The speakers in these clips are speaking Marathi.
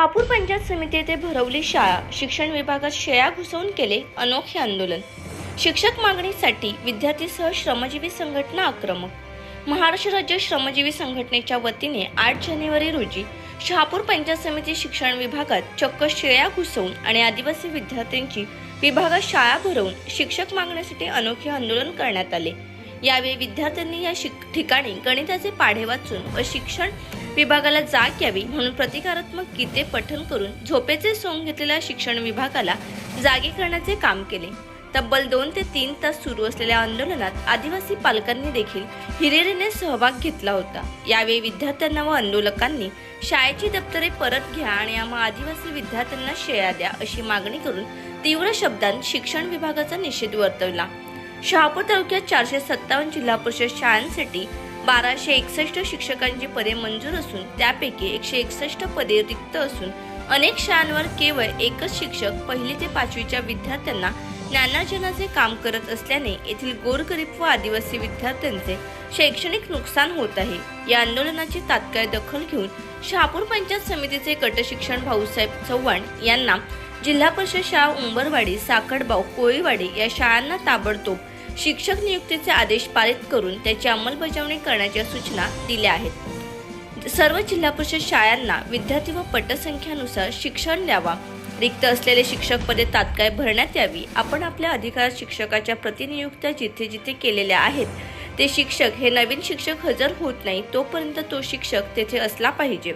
शहापूर पंचायत समिती येथे भरवली शाळा. शिक्षण विभागात शेळ्या घुसवून केले अनोखे आंदोलन. शिक्षक मागणीसाठी विद्यार्थीसह श्रमजीवी संघटना आक्रमक. महाराष्ट्र राज्य श्रमजीवी संघटनेच्या वतीने आठ जानेवारी रोजी शहापूर पंचायत समिती शिक्षण विभागात चक्क शेळ्या घुसवून आणि आदिवासी विद्यार्थ्यांची विभागात शाळा भरवून शिक्षक मागण्यासाठी अनोखे आंदोलन करण्यात आले. यावेळी विद्यार्थ्यांनी या ठिकाणी गणिताचे पाढे वाचून व शिक्षण विभागाला जाग यावी म्हणून प्रतिकारात्मक गीते पठण करून झोपेचे सोंग घेतलेल्या शिक्षण विभागाला जागे करण्याचे काम केले. तब्बल दोन ते तीन तास सुरू असलेल्या आंदोलनात आदिवासी पालकांनी देखील हिरेरीने सहभाग घेतला होता. यावेळी विद्यार्थ्यांना व आंदोलकांनी शाळेची दप्तरे परत घ्या आणि आम्हा आदिवासी विद्यार्थ्यांना शेळ्या द्या अशी मागणी करून तीव्र शब्दांत शिक्षण विभागाचा निषेध वर्तवला. शहापूर तालुक्यात चारशे सत्तावन्न जिल्हा परिषद शाळांसाठी बाराशे एकसष्ट शिक्षकांची पदे मंजूर असून त्यापैकी एकशे एकसष्ट पदे रिक्त असून अनेक शाळांवर केवळ एकच शिक्षक पहिली ते पाचवीच्या विद्यार्थ्यांना ज्ञानार्जनाचे काम करत असल्याने येथील गोरगरीब व आदिवासी विद्यार्थ्यांचे शैक्षणिक नुकसान होत आहे. या आंदोलनाची तात्काळ दखल घेऊन शहापूर पंचायत समितीचे गटशिक्षण भाऊसाहेब चव्हाण यांना जिल्हा परिषद शाळा उंबरवाडी साखडबाव कोळीवाडी या शाळांना ताबडतोब शिक्षक नियुक्तीचे आदेश पारित करून त्याची अंमलबजावणी करण्याच्या सूचना दिल्या आहेत. सर्व जिल्हा परिषद शाळांना विद्यार्थी व पटसंख्यानुसार शिक्षण द्यावा. रिक्त असलेले शिक्षक पदे तात्काळ भरण्यात यावी. आपण आपल्या अधिकारात शिक्षकाच्या प्रतिनियुक्त्या जिथे जिथे केलेल्या आहेत ते शिक्षक हे नवीन शिक्षक हजर होत नाही तोपर्यंत तो शिक्षक तेथे असला पाहिजे.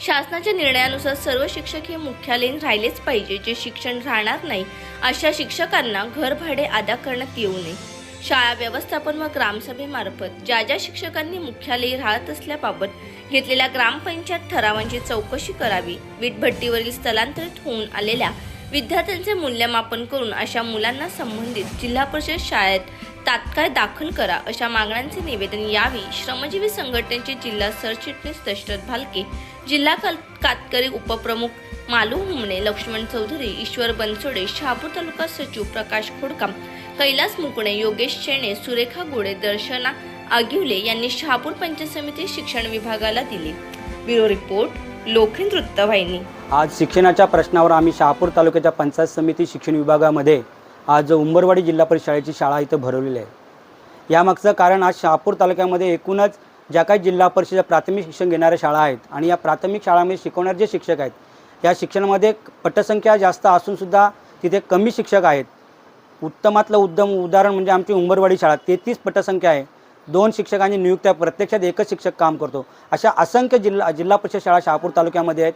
शासनाच्या निर्णयानुसार सर्व शिक्षक हे मुख्यालयीन राहिलेच पाहिजे जे शिक्षण राहणार नाही. अशा शिक्षकांना घर भाडे अदा करण्यात येऊ नये. शाळा व्यवस्थापन व ग्रामसभेमार्फत ज्या ज्या शिक्षकांनी मुख्यालयी राहत असल्याबाबत घेतलेल्या ग्रामपंचायत ठरावांची चौकशी करावी वीटभट्टीवरील स्थलांतरित होऊन आलेल्या विद्यार्थ्यांचे मूल्यमापन करून अशा मुलांना संबंधित जिल्हा परिषद शाळेत तात्काळ दाखल करा अशा मागण्यांचे निवेदन यावी श्रमजीवी संघटनेचे जिल्हा सरचिटणीस दशरथ भालके जिल्हा कातकरी उपप्रमुख मालू हुमणे लक्ष्मण चौधरी ईश्वर बनसोडे शहापूर तालुका सचिव प्रकाश खोडकाम कैलास मुकणे योगेश शेणे सुरेखा गोडे दर्शना आगिवले यांनी शहापूर पंचायत समिती शिक्षण विभागाला दिले. ब्युरो रिपोर्ट लोखंड वृत्तवाहिनी. आज शिक्षणाच्या प्रश्नावर आम्ही शहापूर तालुक्याच्या पंचायत समिती शिक्षण विभागामध्ये आज उंबरवाडी जिल्हा परिषद शाळेची शाळा इथं भरवलेली आहे. यामागचं कारण आज शहापूर तालुक्यामध्ये एकूणच ज्या काही जिल्हा परिषद प्राथमिक शिक्षण घेणाऱ्या शाळा आहेत आणि या प्राथमिक शाळांमध्ये शिकवणारे जे शिक्षक आहेत या शिक्षणामध्ये पटसंख्या जास्त असूनसुद्धा तिथे कमी शिक्षक आहेत. उत्तमातलं उत्तम उदाहरण म्हणजे आमची उंबरवाडी शाळा तेहतीस पटसंख्या आहे. दोन शिक्षकांची नियुक्त्या प्रत्यक्षात एकच शिक्षक काम करतो. अशा असंख्य जिल्हा जिल्हा परिषद शाळा शहापूर तालुक्यामध्ये आहेत.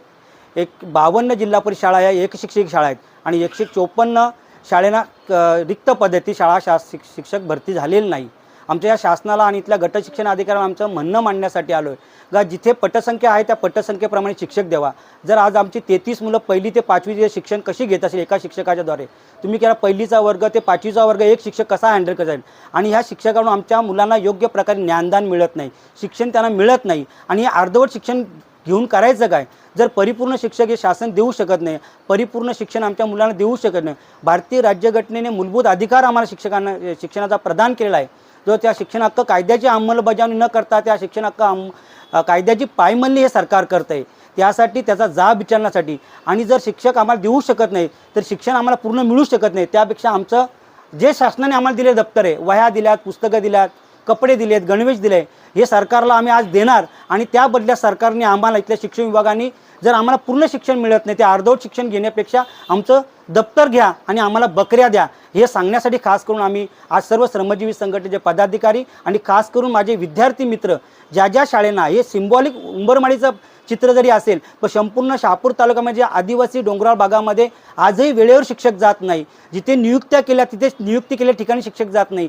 एक बावन्न जिल्हा परिषद शाळा या एक शिक्षक शाळा आहेत आणि एकशे चोपन्न शाळेना क- रिक्त पद्धती शाळा शा शिक शिक्षक भरती झालेली नाही. आमच्या या शासनाला आणि इथल्या गट शिक्षण आमचं म्हणणं मांडण्यासाठी आलो आहे का जिथे पटसंख्या आहे त्या पटसंख्येप्रमाणे शिक्षक द्यावा. जर आज आमची तेहतीस मुलं पहिली ते पाचवीचे शिक्षण कशी घेत असेल एका शिक्षकाच्याद्वारे तुम्ही केला पहिलीचा वर्ग ते पाचवीचा वर्ग एक शिक्षक कसा हँडल करता येईल? आणि ह्या शिक्षकांना आमच्या मुलांना योग्य प्रकारे ज्ञानदान मिळत नाही. शिक्षण त्यांना मिळत नाही. आणि हे अर्धवट शिक्षण घेऊन करायचं काय? जर परिपूर्ण शिक्षक हे शासन देऊ शकत नाही परिपूर्ण शिक्षण आमच्या मुलांना देऊ शकत नाही भारतीय राज्यघटनेने मूलभूत अधिकार आम्हाला शिक्षकांना शिक्षणाचा प्रदान केलेला आहे. जो त्या शिक्षण हक्क कायद्याची अंमलबजावणी न करता त्या शिक्षण हक्क अंम कायद्याची पायमल्ली हे सरकार करतं आहे त्यासाठी त्याचा जाब विचारण्यासाठी. आणि जर शिक्षक आम्हाला देऊ शकत नाही तर शिक्षण आम्हाला पूर्ण मिळू शकत नाही. त्यापेक्षा आमचं जे शासनाने आम्हाला दिले दप्तर आहे वह्या दिल्यात पुस्तकं दिल्यात कपडे दिले आहेत गणवेश दिले हे सरकारला आम्ही आज देणार आणि त्या बदल्यात सरकारने आम्हाला इथल्या शिक्षण विभागाने जर आम्हाला पूर्ण शिक्षण मिळत नाही ते अर्धवट शिक्षण घेण्यापेक्षा आमचं दप्तर घ्या आणि आम्हाला बकऱ्या द्या हे सांगण्यासाठी खास करून आम्ही आज सर्व श्रमजीवी संघटनेचे पदाधिकारी आणि खास करून माझे विद्यार्थी मित्र ज्या ज्या शाळेना हे सिम्बॉलिक उंबरमाळीचं चित्र जरी असेल पण संपूर्ण शहापूर तालुक्यामध्ये म्हणजे आदिवासी डोंगराळ भागामध्ये आजही वेळेवर शिक्षक जात नाही. जिथे नियुक्त्या केल्या तिथे नियुक्ती केल्या ठिकाणी शिक्षक जात नाही.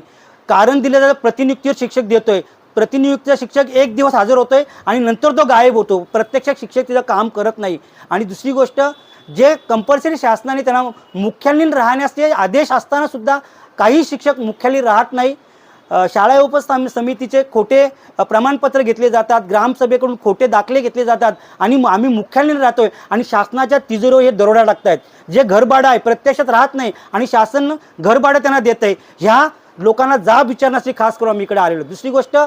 कारण दिलं जातं प्रतिनियुक्तीवर शिक्षक देतोय. प्रतिनियुक्त शिक्षक एक दिवस हजर होतोय आणि नंतर तो गायब होतो. प्रत्यक्षात शिक्षक तिचं काम करत नाही. आणि दुसरी गोष्ट जे कंपल्सरी शासनाने त्यांना मुख्यालयीन राहण्याचे आदेश असताना सुद्धा काही शिक्षक मुख्यालयी राहत नाही. शाळा उपस्थान समितीचे खोटे प्रमाणपत्र घेतले जातात. ग्रामसभेकडून खोटे दाखले घेतले जातात. आणि म- आम्ही मुख्यालयीन राहतोय आणि शासनाच्या तिजोरीवर हे दरोडा टाकतायत. जे घरभाडं आहे प्रत्यक्षात राहत नाही आणि शासन घरभाडं त्यांना देत आहे ह्या लोकांना जाब विचारण्यासाठी खास करून आम्ही इकडे आलेलो दुसरी गोष्ट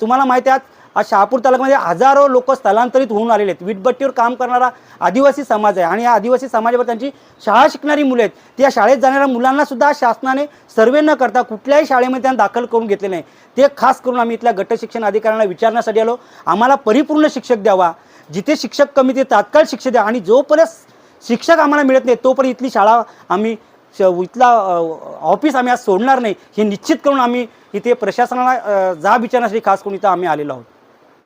तुम्हाला माहिती आहे आज शहापूर तालुक्यामध्ये हजारो लोक स्थलांतरित होऊन आलेले आहेत. वीटभट्टीवर काम करणारा आदिवासी समाज आहे. आणि या आदिवासी समाजावर त्यांची शाळा शिकणारी मुलं आहेत. त्या शाळेत जाणाऱ्या मुलांना सुद्धा शासनाने सर्वे न करता कुठल्याही शाळेमध्ये त्यांना दाखल करून घेतले नाही. ते खास करून आम्ही इथल्या गट शिक्षण अधिकाऱ्यांना विचारण्यासाठी आलो. आम्हाला परिपूर्ण शिक्षक द्यावा. जिथे शिक्षक कमी ते तात्काळ शिक्षक द्या. आणि जोपर्यंत शिक्षक आम्हाला मिळत नाही तोपर्यंत इथली शाळा आम्ही इथला ऑफिस आम्ही आज सोडणार नाही. हे निश्चित करून आम्ही इथे प्रशासनाला जाब विचारण्यासाठी खास करून इथं आम्ही आलेलो आहोत.